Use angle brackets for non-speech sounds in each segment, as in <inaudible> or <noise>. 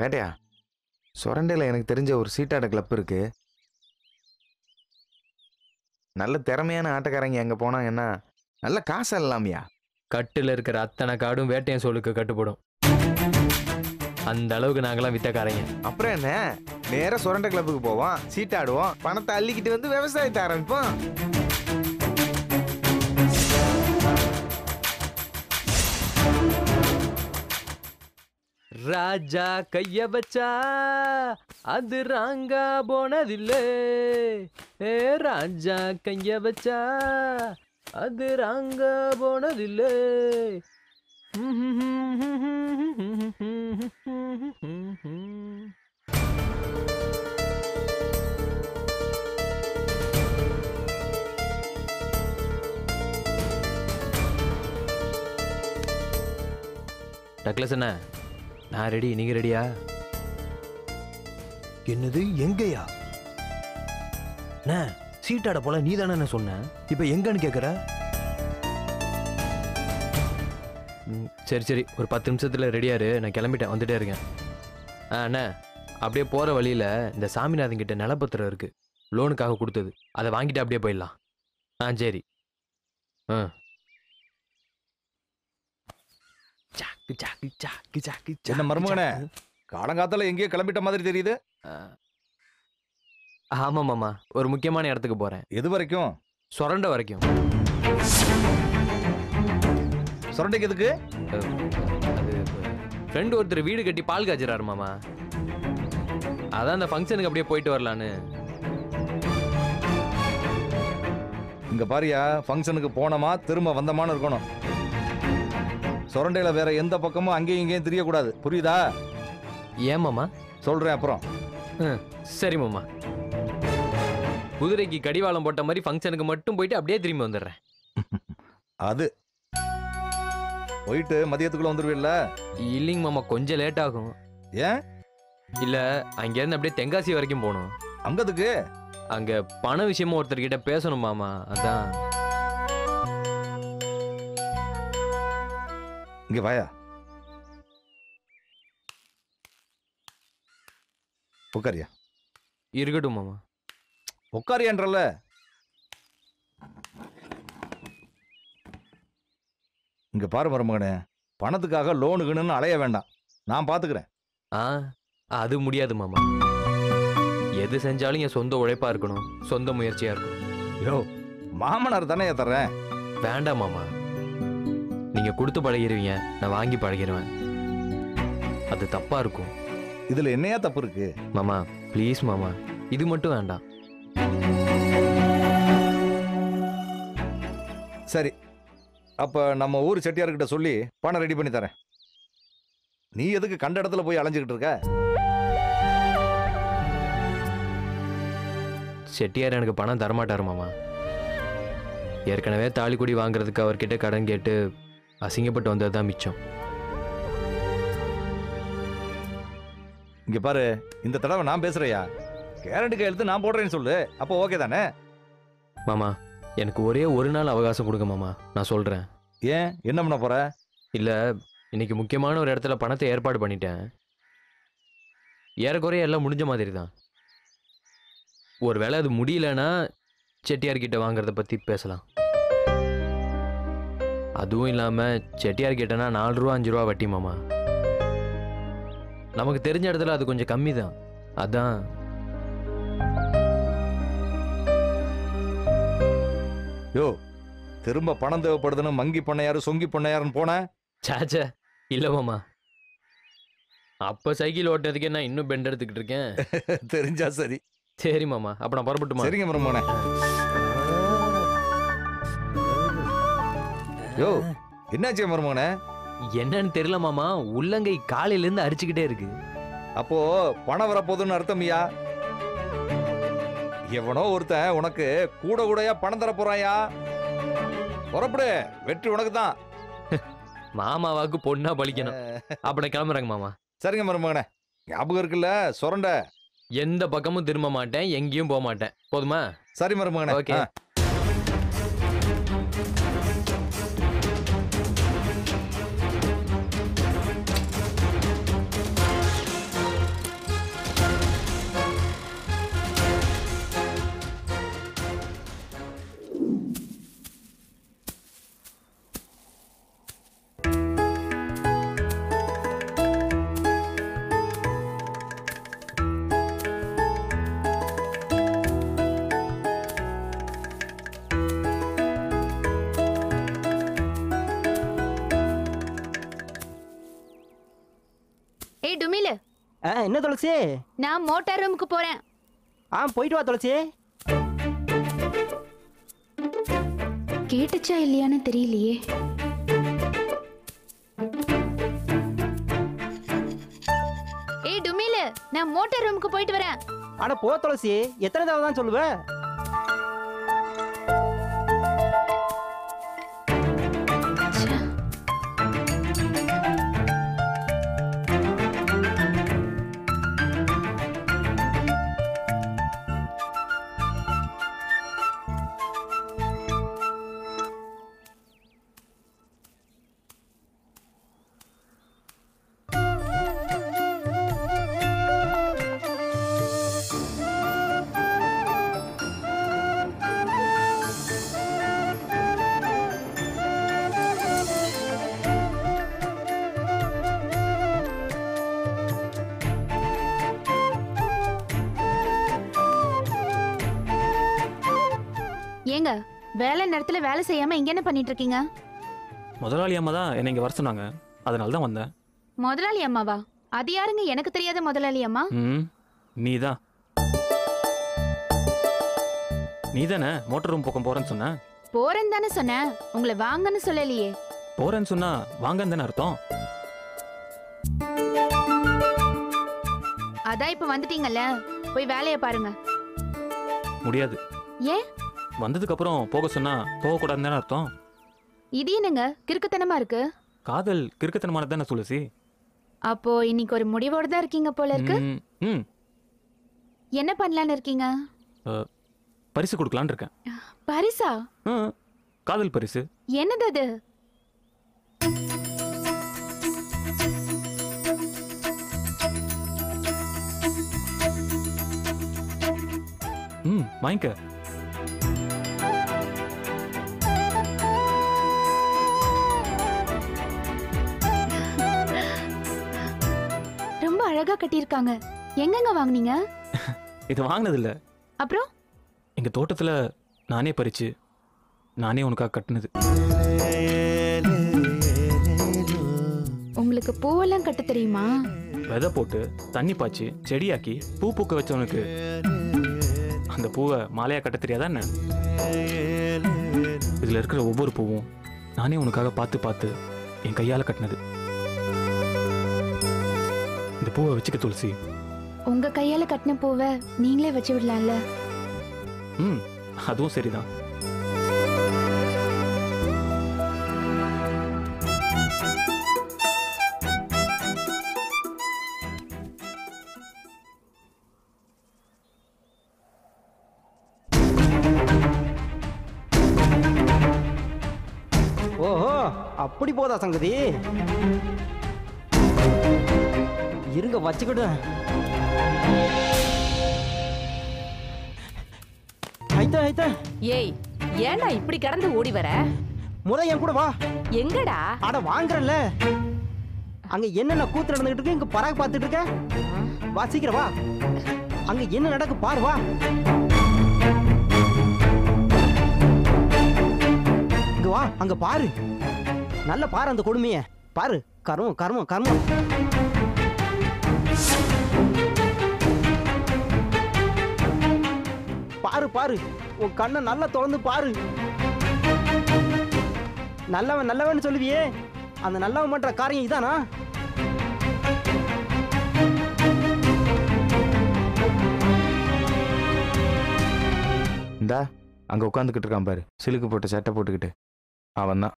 வேட்டையா? சொரண்டையில் எனக்கு தெரிஞ்ச ஒரு சீட்டாட கிளப் இருக்கு. நல்ல திறமையான ஆட்டக்காரங்க அங்கே போனாங்கன்னா நல்ல காசு இல்லாமையா கட்டுல இருக்கிற அத்தனை காடும் வேட்டையன் சோளுக்கு கட்டுப்படும். அந்த அளவுக்கு நாங்களாம் வித்தக்காரங்க. அப்புறம் என்ன? நேரா சுரண்டை கிளப்புக்கு போவோம் சீட்டாடுவோம் பணத்தை அள்ளிக்கிட்டு வந்து விவசாயத்தை ஆரம்பிப்போம். ராஜா கைய வச்சா அது ராங்கா போனதில்ல. ஏ ராஜா கைய வச்சா அது ராங்கா போனதில்ல. டக்லஸ் என்ன நான் ரெடி நீங்க ரெடியா என்னது எங்கயா? சீட்டாட போல நீ தானே சொன்ன. இப்ப எங்கன்னு கேக்குற? ம், சரி சரி. ஒரு பத்து நிமிஷத்துல ரெடியாரு நான் கிளம்பிட்டேன். வந்துட்டே இருக்கேன். ஆ அண்ணா அப்படியே போற வழியில இந்த சாமிநாதன் கிட்ட நிலப்பத்திரம் இருக்கு. லோனுக்காக கொடுத்தது. அதை வாங்கிட்டு அப்படியே போயிடலாம். ஆ சரி. ஆ. சாக்கு சாக்கு சாக்கு சாக்கு என்ன மருமகனே? காலங்காத்தால எங்கேயோ கிளம்பிட்ட மாதிரி தெரியுது. ஆமா மாமா. ஒரு முக்கியமான இடத்துக்கு போறேன். எது வரைக்கும்? சொரண்ட வரைக்கும். சுரண்டைக்கு எதுக்கு? அது ஃப்ரெண்டு ஒருத்தர் வீடு கட்டி பால் காய்ச்சறாரு மாமா. அதான் அந்த ஃபங்க்ஷனுக்கு அப்படியே போயிட்டு வரலான்னு. இங்க பாரியா ஃபங்க்ஷனுக்கு போனோமா திரும்ப வந்தமான்னு இருக்கணும். சுரண்டையில வேற எந்த பக்கமும் அங்கேயும் இங்கேயும் தெரியக்கூடாது. புரியுதா? ஏன் மாமா? சொல்றேன் அப்புறம். சரி மாமா. குதிரைக்கு கடிவாளம் போட்ட மாதிரி ஃபங்க்ஷனுக்கு மட்டும் போயிட்டு அப்படியே திரும்பி வந்துடுறேன். <laughs> அது. போயிட்டு மதியத்துக்குள்ள வந்துருவீல்ல? இல்லைங்க மாமா கொஞ்சம் லேட் ஆகும். ஏன்? இல்ல அங்கேருந்து அப்படியே தென்காசி வரைக்கும் போகணும். அங்கதுக்கு? அங்க பண விஷயமா ஒருத்தர்கிட்ட பேசணும் மாமா அதான். இங்க வாயா. உட்காரியா இருக்கட்டும் மாமா. உட்காரியான்றல இங்க பாரு மருமகனே பணத்துக்காக லோனுக்குன்னு அலைய வேண்டாம். நான் பாத்துக்கிறேன். ஆ அது முடியாது மாமா. எது செஞ்சாலும் என் சொந்த உழைப்பா இருக்கணும் சொந்த முயற்சியா இருக்கணும். யோ மாமனார் தானே தர்றேன். வேண்டாம் மாமா. நீங்க கொடுத்து பழகிருவீங்க நான் வாங்கி பழகிருவேன். அது தப்பா இருக்கும். இதுல என்னையா தப்பு இருக்கு? மாமா ப்ளீஸ் மாமா இது மட்டும் வேண்டாம். சரி அப்ப நம்ம ஊர் செட்டியார்கிட்ட சொல்லி பணம் ரெடி பண்ணி தரேன். நீ எதுக்கு கண்ட இடத்துல போய் அலைஞ்சுக்கிட்டு இருக்க? செட்டியார் எனக்கு பணம் தரமாட்டாரு மாமா. ஏற்கனவே தாலிக்குடி வாங்குறதுக்கு அவர்கிட்ட கடன் கேட்டு அசிங்கப்பட்டு வந்தது தான் மிச்சம். இங்க பாரு இந்த தடவை நான் பேசுறையா? கேரண்டி கையெழுத்து நான் போடுறேன்னு சொல்லு. அப்போ ஓகே தானே? மாமா எனக்கு ஒரே ஒரு நாள் அவகாசம் கொடுங்க மாமா. நான் சொல்றேன். ஏன்? என்ன பண்ண போற? இல்ல இன்னைக்கு முக்கியமான ஒரு இடத்துல பணத்தை ஏற்பாடு பண்ணிட்டேன். ஏறக்குறைய எல்லாம் முடிஞ்ச மாதிரி தான் ஒருவேளை அது முடியலன்னா செட்டியார் கிட்ட வாங்குறத பத்தி பேசலாம். அதுவும் இல்லாம செட்டியார் கிட்டனா நாலு ரூபா அஞ்சு ரூபா வட்டி மாமா. நமக்கு தெரிஞ்ச இடத்துல அது கொஞ்சம் கம்மி தான் அதான். யோ திரும்ப பணம் தேவைப்படுதுன்னு மங்கி பண்ணையாரு சொங்கி பண்ணையாருன்னு போன? சாச்சா இல்ல மாமா. அப்ப சைக்கிள் ஓட்டுறதுக்கே நான் இன்னும் பெண்ட் எடுத்துக்கிட்டு இருக்கேன்? <laughs> தெரிஞ்சா சரி. சரி மாமா அப்ப நான் புறப்பட்டுமா சரிங்க மருமகனே யோ என்னாச்சு மருமகனே? என்னன்னு தெரியல மாமா. உள்ளங்கை காலையில இருந்து அடிச்சுக்கிட்டே இருக்கு. அப்போ பணம் வரப்போகுதுன்னு அர்த்தம்யா எவனோ ஒருத்தன் உனக்கு கூட கூடயா பணம் தர போறாயா புறப்படு வெற்றி உனக்கு தான் <laughs> மாமாவாக்கு பொண்ணா பழிக்கணும். அப்ப நான் கிளம்புறேங்க மாமா. சரிங்க மருமகனே. ஞாபகம் இருக்குல்ல சொரண்ட. எந்த பக்கமும் திரும்ப மாட்டேன் எங்கேயும் போக மாட்டேன். போதுமா? சரி மருமகனே. ஓகே. ஏய் டுமிலு. ஆ என்ன துளசி? நான் மோட்டார் ரூமுக்கு போறேன். ஆ போயிட்டு வா துளசி. கேட்டுச்சா இல்லையான்னு தெரியலையே. ஏய் டுமிலு நான் மோட்டார் ரூமுக்கு போயிட்டு வரேன். அட போ துளசி. எத்தனை தடவை தான் சொல்லுவ? வேலை நேரத்துல வேலை செய்யாம இங்க என்ன பண்ணிட்டு இருக்கீங்க? முதலாளி அம்மா தான் என்னை இங்கே வர சொன்னாங்க. அதனால தான் வந்தேன். முதலாளி அம்மாவா? அது யாருங்க? எனக்கு தெரியாத முதலாளி அம்மா? ம் நீ தான் நீ தானே மோட்டர் ரூம் பக்கம் போகிறேன்னு சொன்ன? போறேன்னு தானே சொன்னேன் உங்களை வாங்கன்னு சொல்லலையே. போகிறேன்னு சொன்னா வாங்கன்னு தானே அர்த்தம்? அதான் இப்ப வந்துட்டீங்கல்ல. போய் வேலைய பாருங்க. முடியாது. ஏன்? வந்ததுக்கப்புறம் போக சொன்னா போகக்கூடாதுன்னு தானே அர்த்தம்? இது என்னங்க? கிறுக்குத்தனமா இருக்கு? காதல் கிறுக்கத்தனமானது தானே துளசி? அப்போ இன்னைக்கு ஒரு முடிவோட தான் இருக்கீங்க போல இருக்கு? ம், ம். என்ன பண்ணலான்னு இருக்கீங்க? பரிசு கொடுக்கலான்னு இருக்கேன். பரிசா? ம், காதல் பரிசு. என்னது அது? ம் வாங்கிக்க. ரொம்ப அழகா கட்டியிருக்காங்க. எங்கங்க வாங்குனீங்க? <laughs> இது வாங்கினதில்ல. அப்புறம்? எங்கள் தோட்டத்தில் நானே பறிச்சு நானே உனக்காக கட்டினது. உங்களுக்கு பூவெல்லாம் கட்ட தெரியுமா? விதை போட்டு தண்ணி பாய்ச்சி செடியாக்கி பூ பூக்க வச்சவனுக்கு. அந்த பூவை மாலையா கட்ட தெரியாதா என்ன? இதுல இருக்கிற ஒவ்வொரு பூவும் நானே உனக்காக பார்த்து பார்த்து என் கையால கட்டினது. இந்த பூவை வச்சுக்க துளசி. உங்க கையால கட்டின பூவை நீங்களே வச்சு விடலாம்ல? ம் அதுவும் சரிதான். அப்படி போதா சங்கதி? இருங்க வச்சுக்கிட்டு ஐத்தா ஐத்தா. ஏய் ஏன்டா இப்படி கடந்து ஓடி வர? முத என் கூட வா. எங்கடா? அட வாங்குறேன்ல அங்க என்னென்ன கூத்து நடந்துகிட்டு இருக்கு இங்க பராக் பார்த்துட்டு இருக்க? வா சீக்கிரம் வா. அங்க என்ன நடக்கு பாரு வா. இங்க வா அங்க பாரு. நல்ல பாரு அந்த கொடுமைய. பாரு கர்மம் கர்மம் கர்மம். பாரு பாரு உன் கண்ணை நல்லா திறந்து பாரு. நல்லவன் நல்லவன் சொல்லுவியே. அந்த நல்லவன் பண்ற காரியம் இதானா? இந்தா அங்க உட்காந்துக்கிட்டு இருக்கான் பாரு. சிலுக்கு போட்டு சட்டை போட்டுக்கிட்டு. அவன் தான்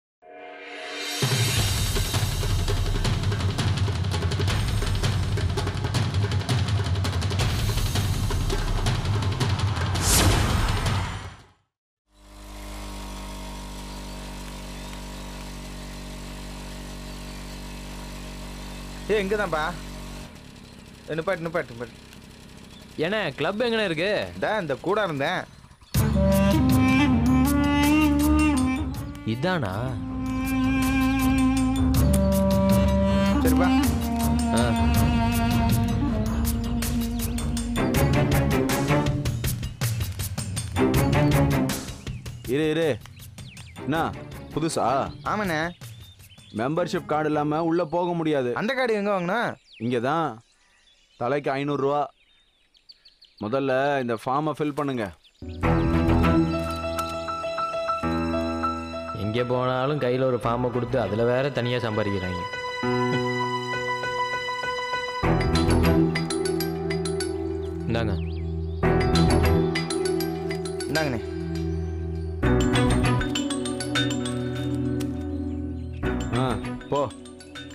ஏ இங்க தான்ப்பா நிப்பாட்டு நிப்பாட்டு நிப்பாட்டு. ஏண்ணே கிளப் எங்கண்ணே இருக்கு? இந்தா இந்த கூட இருந்தேன். இதானா? சரிப்பா ஆ. இரு இரு. என்ன புதுசா? ஆமாண்ணே. மெம்பர்ஷிப் கார்டு இல்லாம உள்ள போக முடியாது. அந்த கார்டு எங்க வாங்கினா? இங்கே தான் தலைக்கு ஐநூறுரூவா முதல்ல இந்த ஃபார்மை ஃபில் பண்ணுங்க. எங்கே போனாலும் கையில் ஒரு ஃபார்மை கொடுத்து அதில் வேற தனியாக சம்பாதிக்கிறாங்க. இந்தாங்க.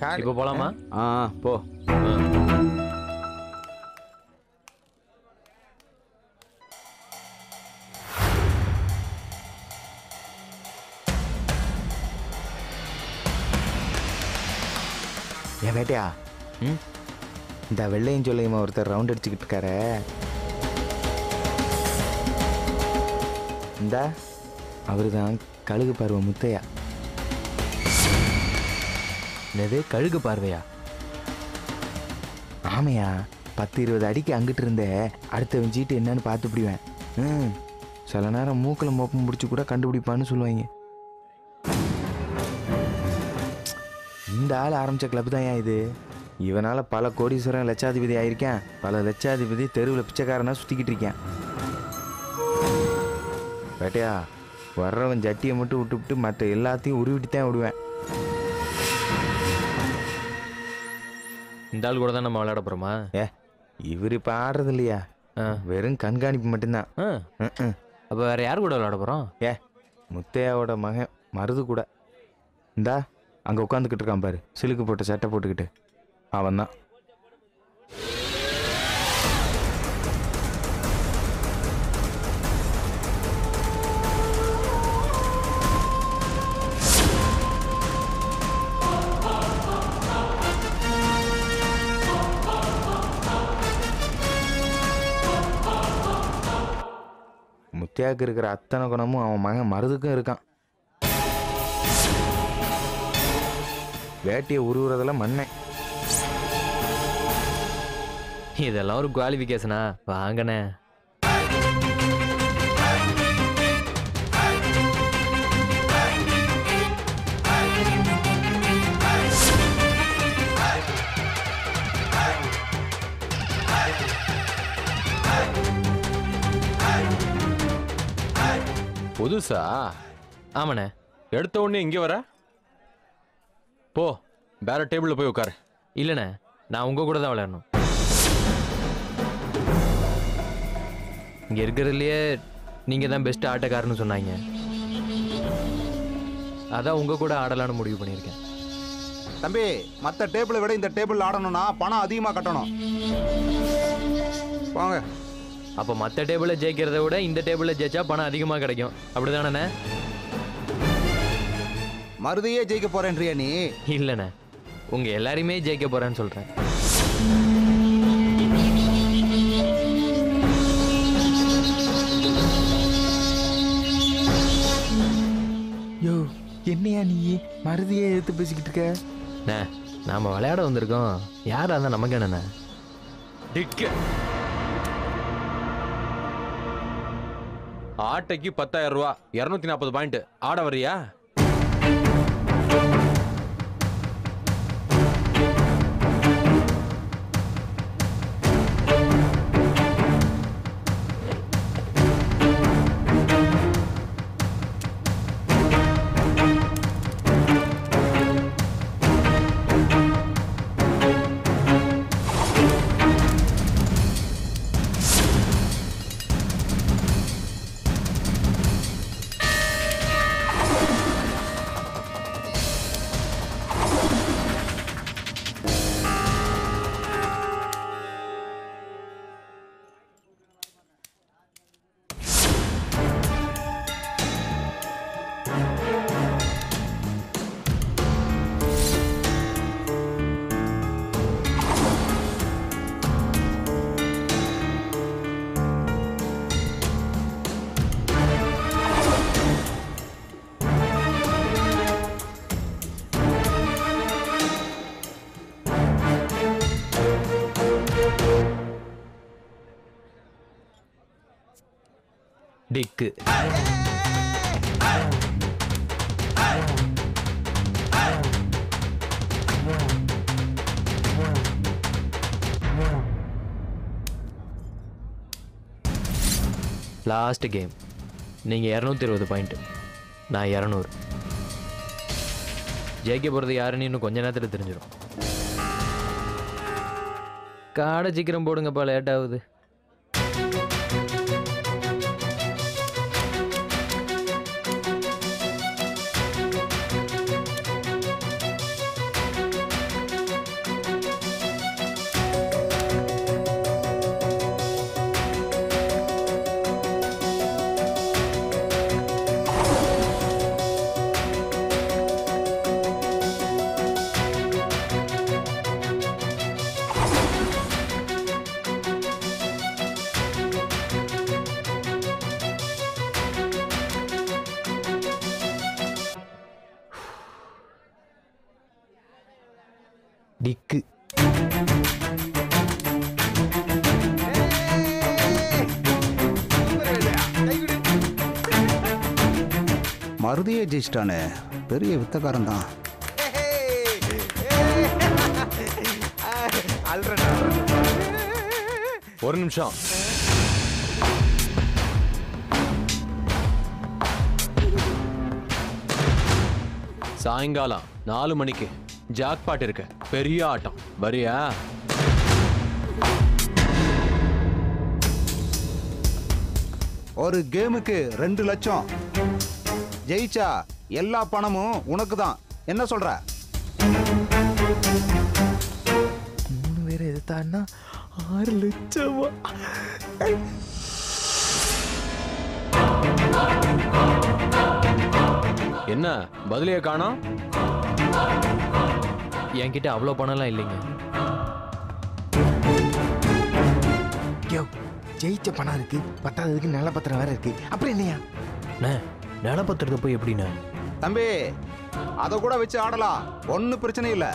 கார்டு இப்போ போகலாமா ஆ ஆ, போ. ஏன் வேட்டையா? ம்? இந்த வெள்ளையும் சொல்லையுமா ஒருத்தர் ரவுண்ட் அடிச்சுக்கிட்டு இருக்காரு? இந்த அவரு தான் கழுகு பருவ முத்தையா. என்னது கழுகு பார்வையா? ஆமையா பத்து இருபது அடிக்கு அங்கிட்டு இருந்தே அடுத்த சீட்டு என்னன்னு பார்த்து பிடிவேன். ம் சில நேரம் மூக்கில் மோப்பம் பிடிச்சி கூட கண்டுபிடிப்பான்னு சொல்லுவாங்க. இந்த ஆள் ஆரம்பிச்ச கிளப் தான் ஏன் இது? இவனால் பல கோடீஸ்வரன் லட்சாதிபதி ஆயிருக்கேன். பல லட்சாதிபதி தெருவில் பிச்சைக்காரனாக சுற்றிக்கிட்டு இருக்கேன். வேட்டையா வர்றவன் ஜட்டியை மட்டும் விட்டுவிட்டு மற்ற எல்லாத்தையும் உருவிட்டு தான் விடுவேன். இந்த ஆள் கூட தான் நம்ம விளையாட போகிறோமா இவர் இப்போ ஆடுறது இல்லையா? ஆ. வெறும் கண்காணிப்பு மட்டும்தான். அப்போ வேற யார் கூட விளையாட போகிறோம் முத்தையாவோட மகன் மருது கூட. இந்தா அங்கே உட்காந்துக்கிட்டு இருக்கான் பாரு. சிலுக்கு போட்ட சட்டை போட்டுக்கிட்டு. அவன் தான் தேக்கு இருக்கிற அத்தனை குணமும் அவன் மகன் மருதுக்கும் இருக்கான். வேட்டியை உருவுறதுல மண்ணேன் இதெல்லாம் ஒரு குவாலிஃபிகேஷனா வாங்கண்ணே. புதுசா? ஆமாண்ணே. எடுத்த உடனே இங்கே வர? போ வேற டேபிளில் போய் உட்காரு. இல்லைண்ணே நான் உங்கள் கூட தான் விளையாடணும். இங்கே இருக்கிறதுலையே நீங்கள் தான் பெஸ்ட் ஆட்டக்காரன்னு சொன்னாங்க. அதான் உங்கள் கூட ஆடலான்னு முடிவு பண்ணியிருக்கேன். தம்பி மற்ற டேபிளை விட இந்த டேபிள் ஆடணும்னா பணம் அதிகமாக கட்டணும். வாங்க. அப்போ மற்ற டேபிளில் ஜெயிக்கிறத விட இந்த டேபிளில் ஜெயிச்சா பணம் அதிகமாக கிடைக்கும். அப்படி தானே மருதையே ஜெயிக்க போறேன்றியா நீ? இல்லைண்ணே. உங்கள் எல்லாரையுமே ஜெயிக்க போகிறேன்னு சொல்கிறேன் யோ என்னையா நீ? மருதியை எடுத்து பேசிக்கிட்டு இருக்க? நாம் விளையாட வந்திருக்கோம். யாராக இருந்தால் நமக்கு என்னண்ணே? டிக்கு ஆட்டைக்கு பத்தாயிரம் ரூபா. இரநூத்தி நாற்பது பாயிண்ட் ஆட வரியா டிக்கு லாஸ்ட் கேம் நீங்கள் இரநூத்தி இருபது பாயிண்ட்டு நான் இரநூறு. ஜெயிக்க போகிறது யாருன்னு இன்னும் கொஞ்ச நேரத்தில் தெரிஞ்சிடும் காடை சீக்கிரம் போடுங்கப்பா லேட் ஆகுது. டிக்கு மருதியே ஜெயிச்சிட்டானே. பெரிய வித்தக்காரன் தான் ஒரு நிமிஷம். சாயங்காலம் நாலு மணிக்கு ஜாக்பாட் இருக்கு. பெரிய ஆட்டம். வரியா? ஒரு கேமுக்கு ரெண்டு லட்சம். ஜெயிச்சா எல்லா பணமும் உனக்கு தான் என்ன சொல்ற? மூணு பேர் எதிர்த்தான்னா ஆறு லட்சமா? என்ன பதிலையே காணோம்? என்கிட்ட அவ்வளோ பணம்லாம் இல்லைங்க. யோ ஜெயிச்ச பணம் இருக்கு பத்தாததுக்கு நல்ல பத்திரம் வேற இருக்கு. அப்புறம் என்னையா அண்ணே நிலப்பத்திரத்தை போய் எப்படிண்ணே? தம்பி அதை கூட வச்சு ஆடலாம். ஒன்றும் பிரச்சனை இல்லை.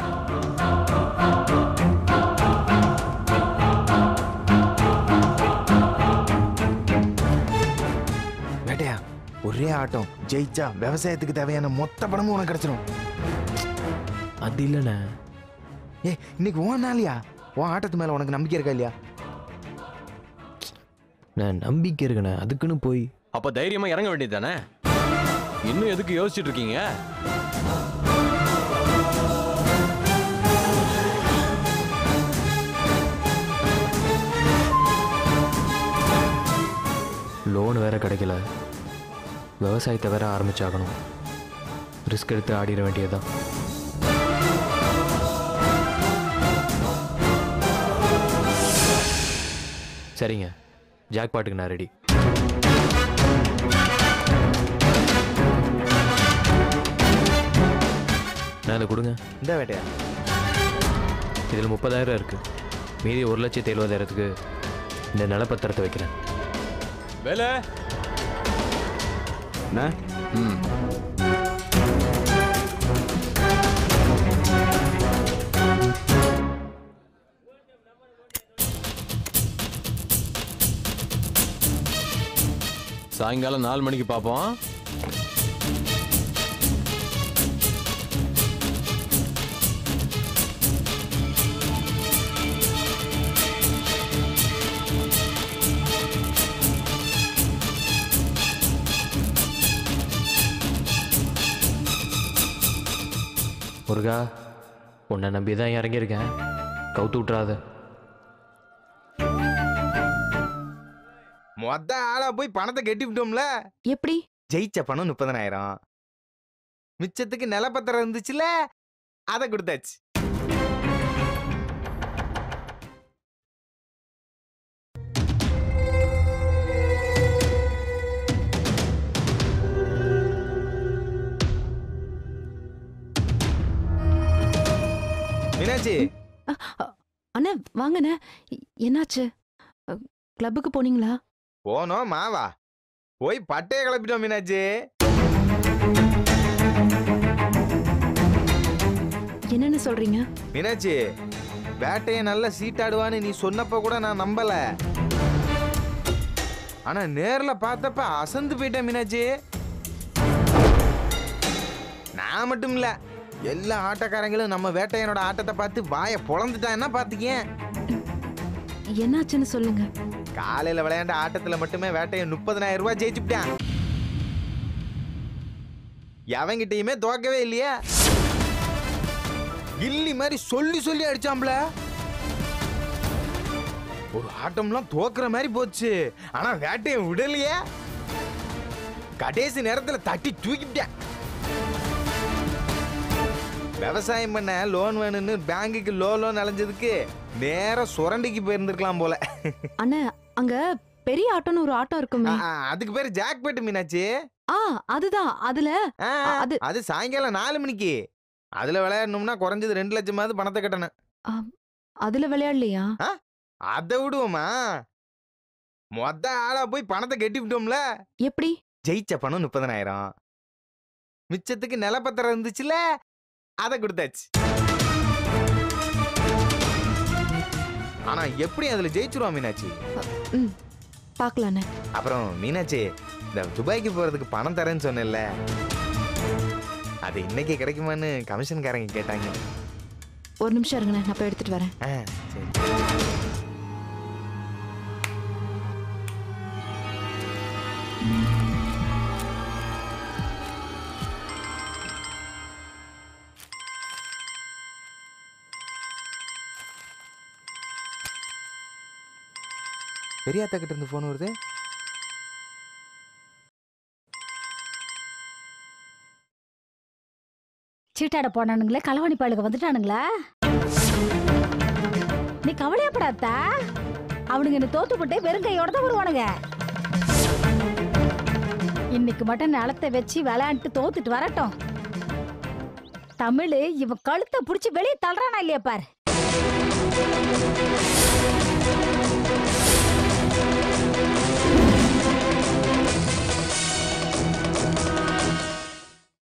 ஒரே ஆட்டம். ஜெயிச்சா விவசாயத்துக்கு தேவையான மொத்த பணமும் உனக்கு கிடைச்சிரும். அது இல்லைண்ணே. ஏ இன்னைக்கு உன் நாளியா உன் ஆட்டத்து மேல உனக்கு நம்பிக்கை இருக்கா இல்லையா? நான் நம்பிக்கை இருக்குண்ணே. அதுக்குன்னு போய். அப்ப தைரியமா இறங்க வேண்டியதுதானே? இன்னும் எதுக்கு யோசிச்சுட்டு இருக்கீங்க? லோன் வேற கிடைக்கல. விவசாயத்தை வேற ஆரம்பிச்சாகணும். ரிஸ்க் எடுத்து ஆடிட வேண்டியதுதான். சரிங்க. ஜாக்பாட்டுக்கு நான் ரெடி நான் இதை கொடுங்க. இந்த வேட்டையா? இதில் முப்பதாயிரம் இருக்கு. மீதி ஒரு லட்சத்தி எழுபதாயிரத்துக்கு இந்த நிலப்பத்திரத்தை வைக்கிறேன். வேலை? என்ன ம் சாயங்காலம் நாலு மணிக்கு பார்ப்போம் முருகா உன்னை நம்பி தான் இறங்கியிருக்கேன். கவுத்து விட்றாத மொத்த ஆளா போய் பணத்தை கட்டி விட்டோம்ல? எப்படி? ஜெயிச்ச பணம் முப்பதனாயிரம் மிச்சத்துக்கு நிலப்பத்திரம் இருந்துச்சுல அதை கொடுத்தாச்சு. மீனாட்சி அண்ணா வாங்கண்ணே. என்னாச்சு? கிளப்புக்கு போனீங்களா? போனோம் மாவா. போய் பட்டையை கிளப்பிட்டோம் மீனாட்சி. என்னன்னு சொல்றீங்க? மீனாட்சி வேட்டையை நல்லா சீட்டாடுவான்னு நீ சொன்னப்ப கூட நான் நம்பல. ஆனா நேர்ல பார்த்தப்ப அசந்து போயிட்டேன் மீனாட்சி. நான் மட்டும் இல்ல. எல்லா ஆட்டக்காரங்களும் நம்ம வேட்டையனோட ஆட்டத்தை பார்த்து வாயை பொழந்துட்டான்னா பாத்துக்கேன் என்னாச்சுன்னு சொல்லுங்க. காலையில விளையாண்ட ஆட்டத்துல மட்டுமே வேட்டையை முப்பதனாயிரம் ரூபாய் ஜெயிச்சுட்டான் எவங்கிட்டயுமே தோக்கவே இல்லையா? கில்லி மாதிரி சொல்லி சொல்லி அடிச்சாம்ல ஒரு ஆட்டம்லாம் தோக்குற மாதிரி போச்சு. ஆனா வேட்டையை விடலையே. கடைசி நேரத்துல தட்டி தூக்கிட்டேன். விவசாயம் பண்ண லோன் வேணும்னு பேங்குக்கு லோ லோன் அலைஞ்சதுக்கு நேரா சுரண்டிக்கு போயிருந்திருக்கலாம் போல. அண்ணா அங்க பெரிய ஆட்டோன்னு ஒரு ஆட்டோ இருக்குமே. அதுக்கு பேரு ஜாக்பெட் மீனாச்சி ஆ அதுதான். அதுல அது அது சாயங்காலம் நாலு மணிக்கு. அதுல விளையாடணும்னா குறைஞ்சது ரெண்டு லட்சமாவது பணத்தை கட்டணும். அதுல விளையாடலையா? அதை விடுவோமா? மொத்த ஆளா போய் பணத்தை கட்டி விட்டோம்ல. எப்படி? ஜெயிச்ச பணம் முப்பதனாயிரம் மிச்சத்துக்கு நிலப்பத்திரம் இருந்துச்சுல? அதை கொடுத்தாச்சு. ஆனா எப்படி அதுல ஜெயிச்சிருவோம் மீனாட்சி? ம் பார்க்கலாண்ணே அப்புறம் மீனாட்சி இந்த துபாய்க்கு போறதுக்கு பணம் தரேன்னு சொன்னேன்ல. அது இன்னைக்கு கிடைக்குமான்னு கமிஷன்காரங்க கேட்டாங்க. ஒரு நிமிஷம் இருங்கண்ணே நான் போய் எடுத்துட்டு வரேன். ஆ, சரி. பெரியாத்தா கிட்ட இருந்து ஃபோன் வருது. சீட்டாட போனானுங்களே களவாணி பாலுக்கு வந்துட்டானுங்களா? நீ கவலையப்படாதா அவனுங்க என்ன தோத்து போட்டு வெறும் கையோட தான் வருவானுங்க. இன்னைக்கு மட்டும் நிலத்தை வச்சு விளையாண்டு தோத்துட்டு வரட்டும். தமிழ் இவன் கழுத்தை பிடிச்சி வெளியே தள்ளுறானா இல்லையா பாரு?